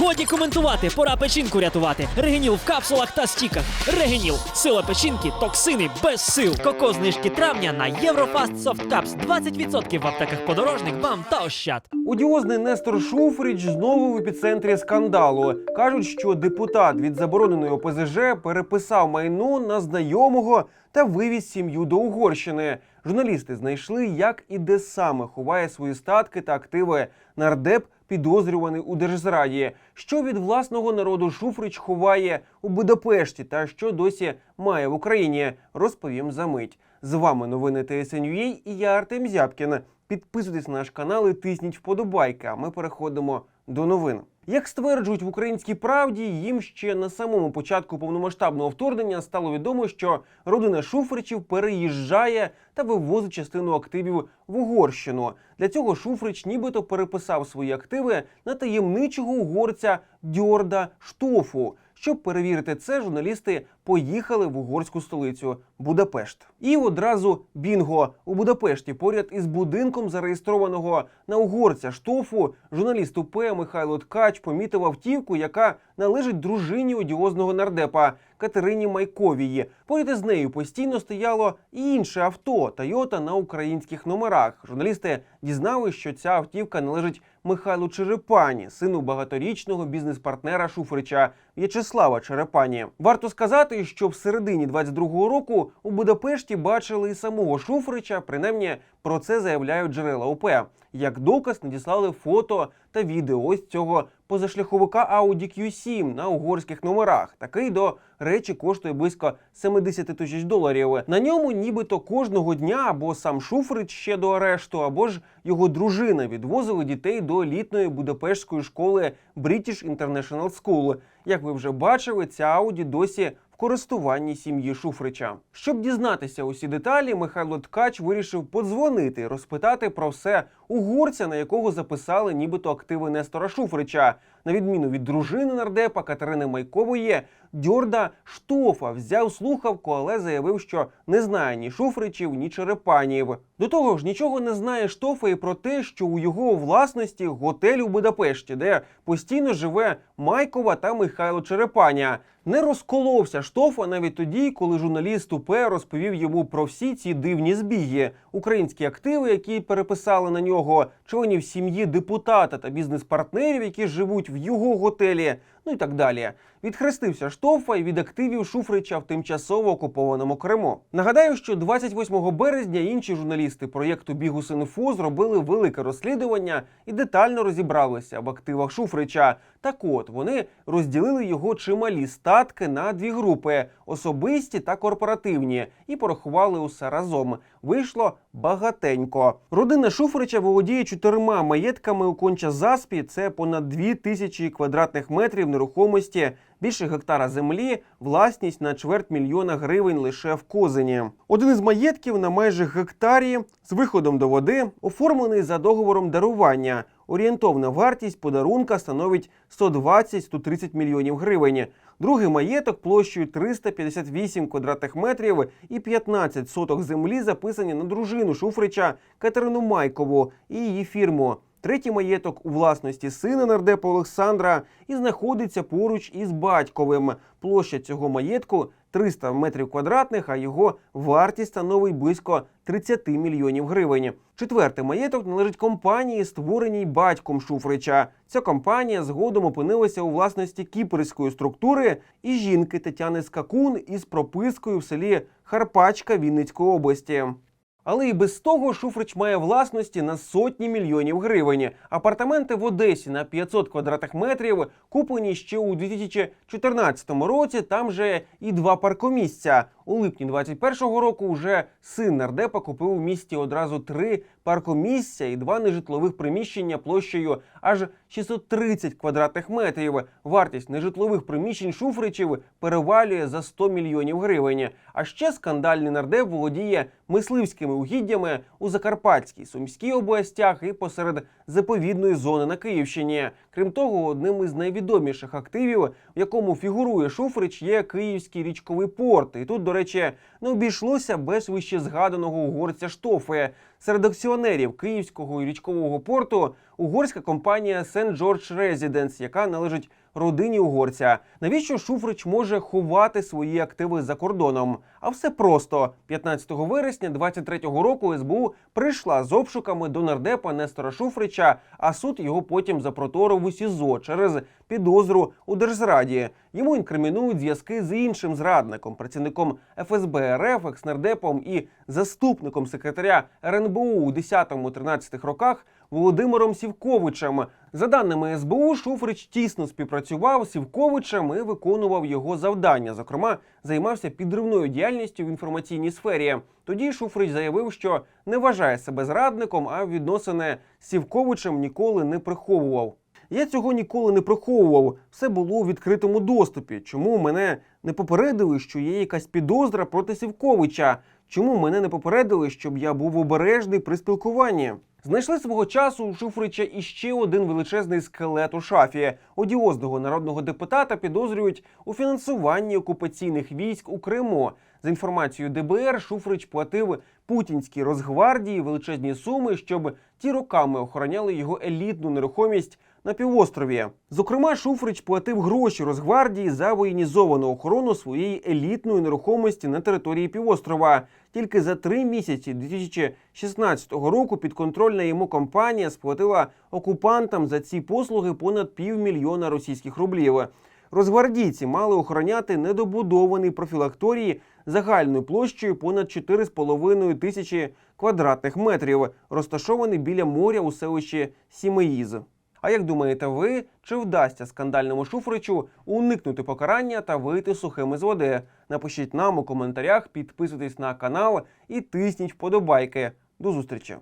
Годі коментувати, пора печінку рятувати. Регеніл в капсулах та стіках. Регеніл. Сила печінки, токсини без сил. Коко знижки травня на Єврофаст Soft Caps. 20% в аптеках подорожник, бам та ощад. Одіозний Нестор Шуфрич знову в епіцентрі скандалу. Кажуть, що депутат від забороненої ОПЗЖ переписав майно на знайомого та вивіз сім'ю до Угорщини. Журналісти знайшли, як і де саме ховає свої статки та активи нардеп, підозрюваний у держзраді. Що від власного народу Шуфрич ховає у Будапешті та що досі має в Україні, розповім за мить. З вами новини ТСНЮА і я Артем Зябкін. Підписуйтесь на наш канал і тисніть вподобайки. А ми переходимо до новин. Як стверджують в українській правді, їм ще на самому початку повномасштабного вторгнення стало відомо, що родина Шуфричів переїжджає та вивозить частину активів в Угорщину. Для цього Шуфрич нібито переписав свої активи на таємничого угорця Дьорда Штофу. Щоб перевірити це, журналісти поїхали в угорську столицю Будапешт. І одразу бінго у Будапешті, поряд із будинком зареєстрованого на угорця штофу, журналіст УП Михайло Ткач помітив автівку, яка належить дружині одіозного нардепа Катерині Майковії. Поряд із нею постійно стояло і інше авто Тойота на українських номерах. Журналісти дізнались, що ця автівка належить Михайлу Черепані, сину багаторічного бізнес-партнера Шуфрича В'ячеслава Черепані. Варто сказати, що в середині 22-го року у Будапешті бачили і самого Шуфрича. Принаймні про це заявляють джерела ОП. Як доказ надіслали фото та відео ось цього позашляховика Audi Q7 на угорських номерах. Такий до речі коштує близько 70 тисяч доларів. На ньому нібито кожного дня або сам Шуфрич ще до арешту, або ж його дружина відвозили дітей до елітної будапештської школи British International School. Як ви вже бачили, ця Ауді досі користуванні сім'ї Шуфрича. Щоб дізнатися усі деталі, Михайло Ткач вирішив подзвонити, розпитати про все угорця, на якого записали нібито активи Нестора Шуфрича. На відміну від дружини нардепа Катерини Майкової, Дьорда Штофа взяв слухавку, але заявив, що не знає ні Шуфричів, ні Черепанів. До того ж, нічого не знає Штофа і про те, що у його власності готель у Будапешті, де постійно живе Майкова та Михайло Черепаня. Не розколовся Штофа навіть тоді, коли журналіст УП розповів йому про всі ці дивні збіги, українські активи, які переписали на нього, членів сім'ї депутата та бізнес-партнерів, які живуть в його готелі, ну і так далі. Відхрестився Штофа від активів Шуфрича в тимчасово окупованому Криму. Нагадаю, що 28 березня інші журналісти проєкту Бігус.Інфо зробили велике розслідування і детально розібралися в активах Шуфрича. Так от вони розділили його чималі статки на дві групи: особисті та корпоративні, і порахували усе разом. Вийшло багатенько. Родина Шуфрича володіє чотирма маєтками у конча заспі. Це понад дві тисячі квадратних метрів нерухомості, більше гектара землі, власність на чверть мільйона гривень лише в Козині. Один із маєтків на майже гектарі з виходом до води оформлений за договором дарування. Орієнтовна вартість подарунка становить 120-130 мільйонів гривень. Другий маєток площею 358 квадратних метрів і 15 соток землі записані на дружину Шуфрича Катерину Майкову і її фірму. Третій маєток у власності сина нардепа Олександра і знаходиться поруч із батьковим. Площа цього маєтку 300 метрів квадратних, а його вартість становить близько 30 мільйонів гривень. Четвертий маєток належить компанії, створеній батьком Шуфрича. Ця компанія згодом опинилася у власності кіпрської структури і жінки Тетяни Скакун із пропискою в селі Харпачка Вінницької області. Але і без того Шуфрич має власності на сотні мільйонів гривень. Апартаменти в Одесі на 500 квадратних метрів куплені ще у 2014 році. Там же і два паркомісця. У липні 21-го року вже син нардепа купив у місті одразу три паркомісця і два нежитлових приміщення площею аж 630 квадратних метрів. Вартість нежитлових приміщень Шуфричів перевалює за 100 мільйонів гривень. А ще скандальний нардеп володіє мисливськими угіддями у Закарпатській, Сумській областях і посеред заповідної зони на Київщині. Крім того, одним із найвідоміших активів, в якому фігурує Шуфрич, є Київський річковий порт. І тут, до речі, не обійшлося без вище згаданого угорця Штофи. Серед акціонерів Київського і річкового порту угорська компанія St. George Residence, яка належить родині угорця. Навіщо Шуфрич може ховати свої активи за кордоном? А все просто 15 вересня 23-го року СБУ прийшла з обшуками до нардепа Нестора Шуфрича, а суд його потім запроторив у СІЗО через підозру у держзраді. Йому інкримінують зв'язки з іншим зрадником, працівником ФСБ РФ, екснардепом і заступником секретаря РНБУ у 10-13 роках Володимиром Сівковичем. За даними СБУ, Шуфрич тісно співпрацював з Сівковичем і виконував його завдання. Зокрема, займався підривною діяльністю в інформаційній сфері. Тоді Шуфрич заявив, що не вважає себе зрадником, а відносини з Сівковичем ніколи не приховував. Я цього ніколи не приховував. Все було у відкритому доступі. Чому мене не попередили, що є якась підозра проти Сівковича? Чому мене не попередили, щоб я був обережний при спілкуванні? Знайшли свого часу у Шуфрича іще один величезний скелет у шафі. Одіозного народного депутата підозрюють у фінансуванні окупаційних військ у Криму. За інформацією ДБР, Шуфрич платив путінській Росгвардії величезні суми, щоб ті роками охороняли його елітну нерухомість на півострові. Зокрема, Шуфрич платив гроші Росгвардії за воєнізовану охорону своєї елітної нерухомості на території півострова. Тільки за три місяці 2016 року підконтрольна йому компанія сплатила окупантам за ці послуги понад півмільйона російських рублів. Розгвардійці мали охороняти недобудований профілакторії загальною площею понад 4,5 тисячі квадратних метрів, розташований біля моря у селищі Сімеїз. А як думаєте ви, чи вдасться скандальному Шуфричу уникнути покарання та вийти сухими з води? Напишіть нам у коментарях, підписуйтесь на канал і тисніть вподобайки. До зустрічі!